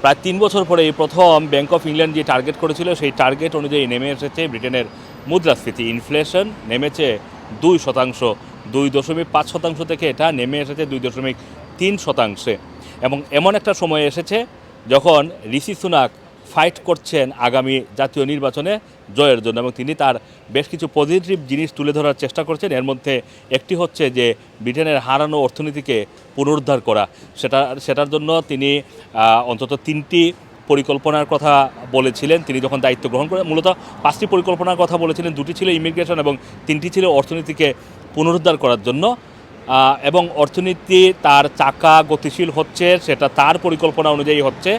প্রায় তিন বছর পরে এই প্রথম ব্যাঙ্ক অফ ইংল্যান্ড যে টার্গেট করেছিল, সেই টার্গেট অনুযায়ী নেমে এসেছে ব্রিটেনের মুদ্রাস্ফীতি। ইনফ্লেশন নেমেছে দুই শতাংশ, দুই দশমিক পাঁচ শতাংশ থেকে এটা নেমে এসেছে দুই দশমিক তিন শতাংশে। এবং এমন একটা সময় এসেছে যখন ঋষি সুনাক ফাইট করছেন আগামী জাতীয় নির্বাচনে জয়ের জন্য এবং তিনি তার বেশ কিছু পজিটিভ জিনিস তুলে ধরার চেষ্টা করছেন। এর মধ্যে একটি হচ্ছে যে ব্রিটেনের হারানো অর্থনীতিকে পুনরুদ্ধার করা। সেটা, সেটার জন্য তিনি অন্তত তিনটি পরিকল্পনার কথা বলেছিলেন। তিনি যখন দায়িত্ব গ্রহণ করেন, মূলত পাঁচটি পরিকল্পনার কথা বলেছিলেন। দুটি ছিল ইমিগ্রেশন এবং তিনটি ছিল অর্থনীতিকে পুনরুদ্ধার করার জন্য। এবং অর্থনীতি তার চাকা গতিশীল হচ্ছে, সেটা তার পরিকল্পনা অনুযায়ী হচ্ছে,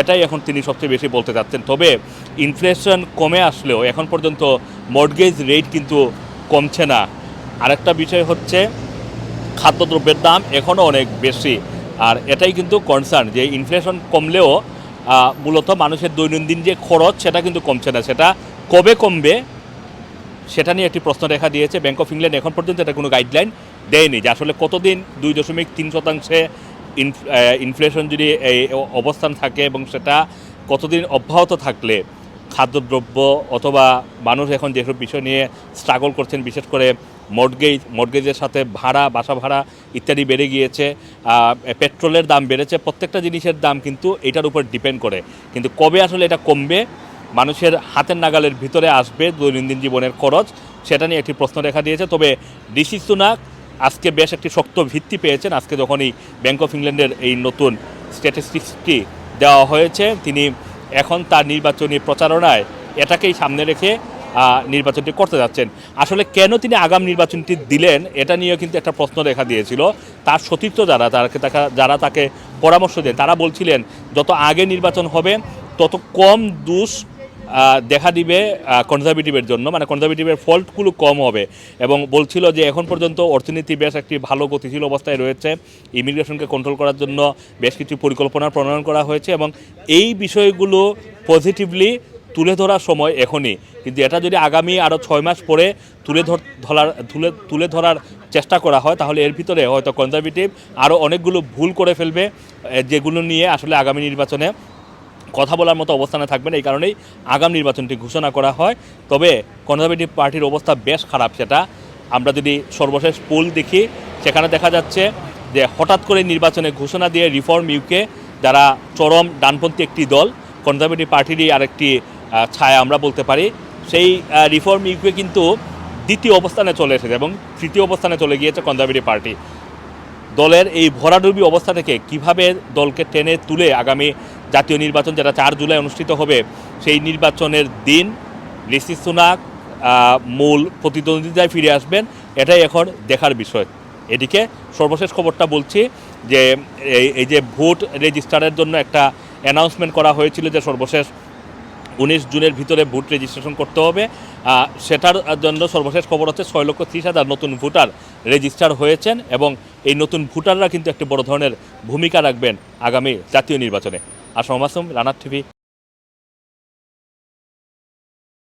এটাই এখন তিনি সবচেয়ে বেশি বলতে চাচ্ছেন। তবে ইনফ্লেশন কমে আসলেও এখন পর্যন্ত মর্গেজ রেট কিন্তু কমছে না। আরেকটা বিষয় হচ্ছে খাদ্যদ্রব্যের দাম এখনও অনেক বেশি। আর এটাই কিন্তু কনসার্ন যে ইনফ্লেশন কমলেও মূলত মানুষের দৈনন্দিন যে খরচ, সেটা কিন্তু কমছে না। সেটা কবে কমবে, সেটা নিয়ে একটি প্রশ্ন দেখা দিয়েছে ব্যাংক অফ ইংল্যান্ড এখন পর্যন্ত এটা কোনো গাইডলাইন দেয়নি, যে আসলে কতদিন, দুই দশমিক তিন শতাংশে ইনফ্লেশন যদি এই অবস্থান থাকে এবং সেটা কতদিন অব্যাহত থাকলে খাদ্যদ্রব্য অথবা মানুষ এখন যেসব বিষয় নিয়ে স্ট্রাগল করছেন, বিশেষ করে মর্গেজ মর্গেজের সাথে ভাড়া, বাসা ভাড়া ইত্যাদি বেড়ে গিয়েছে পেট্রোলের দাম বেড়েছে, প্রত্যেকটা জিনিসের দাম কিন্তু এটার উপর ডিপেন্ড করে। কিন্তু কবে আসলে এটা কমবে, মানুষের হাতের নাগালের ভিতরে আসবে দৈনন্দিন জীবনের খরচ, সেটা নিয়ে একটি প্রশ্ন দেখা দিয়েছে। তবে ঋষি সুনাক আজকে বেশ একটি শক্ত ভিত্তি পেয়েছেন। আজকে যখন এই অফ ইংল্যান্ডের এই নতুন স্ট্যাটিস্টিক্সটি দেওয়া হয়েছে, তিনি এখন তার নির্বাচনী প্রচারণায় এটাকেই সামনে রেখে নির্বাচনটি করতে যাচ্ছেন। আসলে কেন তিনি আগাম নির্বাচনটি দিলেন, এটা নিয়েও কিন্তু একটা প্রশ্ন দেখা দিয়েছিল। তার সতীর্থ যারা তাকে যারা তাকে পরামর্শ দেন, তারা বলছিলেন, যত আগে নির্বাচন হবে, তত কম দোষ দেখা দিবে কনজারভেটিভের জন্য। মানে কনজারভেটিভের ফল্টগুলো কম হবে। এবং বলছিল যে এখন পর্যন্ত অর্থনীতি বেশ একটি ভালো গতিশীল অবস্থায় রয়েছে। ইমিগ্রেশনকে কন্ট্রোল করার জন্য বেশ কিছু পরিকল্পনা প্রণয়ন করা হয়েছে এবং এই বিষয়গুলো পজিটিভলি তুলে ধরার সময় এখনই। কিন্তু এটা যদি আগামী আরও ছয় মাস পরে তুলে ধর, ধরার, তুলে তুলে ধরার চেষ্টা করা হয়, তাহলে এর ভিতরে হয়তো কনজারভেটিভ আরও অনেকগুলো ভুল করে ফেলবে যেগুলো নিয়ে আসলে আগামী নির্বাচনে কথা বলার মতো অবস্থানে থাকবেন, এই কারণেই আগাম নির্বাচনটি ঘোষণা করা হয়। তবে কনজারভেটিভ পার্টির অবস্থা বেশ খারাপ সেটা। আমরা যদি সর্বশেষ পোল দেখি, সেখানে দেখা যাচ্ছে যে হঠাৎ করে নির্বাচনে ঘোষণা দিয়ে রিফর্ম ইউকে, যারা চরম ডানপন্থী একটি দল, কনজারভেটিভ পার্টিরই আরেকটি ছায়া আমরা বলতে পারি। সেই রিফর্ম ইউকে কিন্তু দ্বিতীয় অবস্থানে চলে এসেছে এবং তৃতীয় অবস্থানে চলে গিয়েছে কনজারভেটিভ পার্টি। দলের এই ভরাডুবি অবস্থা থেকে কীভাবে দলকে টেনে তুলে আগামী জাতীয় নির্বাচন যেটা চার জুলাই অনুষ্ঠিত হবে, সেই নির্বাচনের দিন ঋষি সুনাক মূল প্রতিদ্বন্দ্বিতায় ফিরে আসবেন। এটাই এখন দেখার বিষয়। এদিকে সর্বশেষ খবরটা বলছি যে, এই- যে ভোট রেজিস্টারের জন্য একটা অ্যানাউন্সমেন্ট করা হয়েছিল যে সর্বশেষ উনিশ জুনের ভিতরে ভোট রেজিস্ট্রেশন করতে হবে। সেটার জন্য সর্বশেষ খবর হচ্ছে ছয় লক্ষ ত্রিশ হাজার নতুন ভোটার রেজিস্টার হয়েছেন এবং এই নতুন ভোটাররা কিন্তু একটি বড় ধরনের ভূমিকা রাখবেন আগামী জাতীয় নির্বাচনে। আসম মাসুম রানার টিভি।